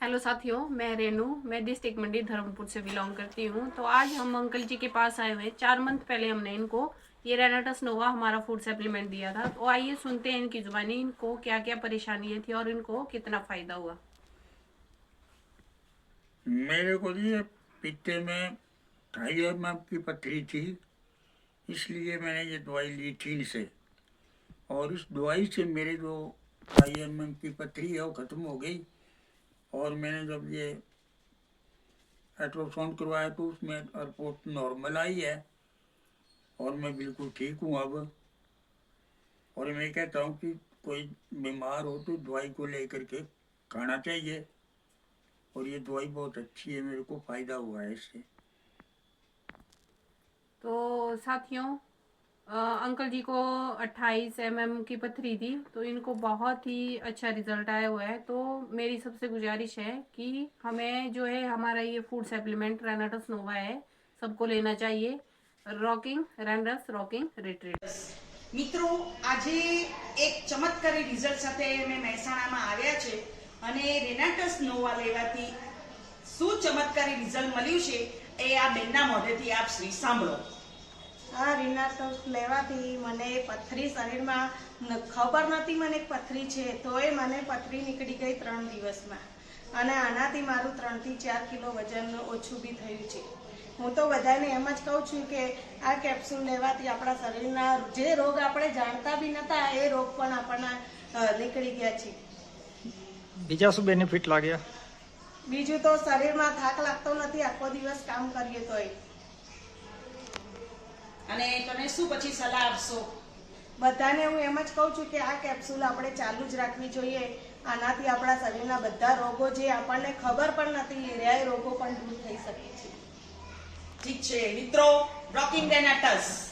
Hello साथियों, मैं रेनू मैं डिस्ट्रिक्ट मंडी धर्मपुर से बिलोंग करती हूँ। तो आज हम अंकल जी के पास आए हुए चार मंथ पहले हमने इनको ये रेनाटस नोवा हमारा फ़ूड सप्लीमेंट दिया था। तो आइए सुनते हैं इनकी जुबानी, इनको क्या क्या परेशानी थी और इनको कितना फ़ायदा हुआ। मेरे को ये पित्ते में ढाई एम एम की पथरी थी, इसलिए मैंने ये दवाई ली थी इनसे। और इस दवाई से मेरे जो ढाई एम एम की पथरी है, वो ख़त्म हो गई। और मैंने जब ये अल्ट्रासाउंड करवाया तो उसमें रिपोर्ट नॉर्मल आई है और मैं बिल्कुल ठीक हूँ अब। और मैं कहता हूँ कि कोई बीमार हो तो दवाई को लेकर के खाना चाहिए और ये दवाई बहुत अच्छी है, मेरे को फ़ायदा हुआ है इससे। तो साथियों अंकल जी को 28 एमएम की पथरी थी तो इनको बहुत ही अच्छा रिजल्ट आया हुआ है तो मेरी सबसे गुजारिश है कि हमें जो है हमारा ये फूड सप्लीमेंट रेनाटस नोवा है सबको लेना चाहिए रॉकिंग रेंडस रॉकिंग रिट्रीट મિત્રો આજે એક ચમત્કારી રિઝલ્ટ સાથે અમે મહેસાણામાં આવ્યા છે અને રેનાટસ નોવા લેવાથી શું ચમત્કારી રિઝલ્ટ મળ્યું છે એ આ બેનના મોઢેથી આપ શ્રી સાંભળો આ રિનાટોસ લેવાથી મને પથરી શરીરમાં ખબર નથી મને પથરી છે તોય મને પથરી નીકળી ગઈ ત્રણ દિવસમાં. અને આનાથી મારું ત્રણથી ચાર કિલો વજન ઓછું બી થયું છે. હું તો બધાને એમ જ કહું છું કે આ કેપ્સ્યુલ લેવાથી આપણા શરીરના જે રોગ આપણે જાણતા બી નતા એ રોગ પણ આપણને નીકળી ગયા છે. બીજા શું બેનિફિટ લાગ્યા? બીજું તો શરીરમાં થાક લાગતો નથી આખો દિવસ કામ કરીએ તોય. અને તમે શું પછી સલાહ આપશો? બધાને હું એમ જ કહું છું કે આ કેપ્સ્યુલ આપણે ચાલુ જ રાખવી જોઈએ. આનાથી આપણા શરીરના બધા રોગો જે આપણને ખબર પણ નથી એ રોગો પણ દૂર થઈ શકે છે. ઠીક છે. મિત્રો રોકિંગ રેનાટસ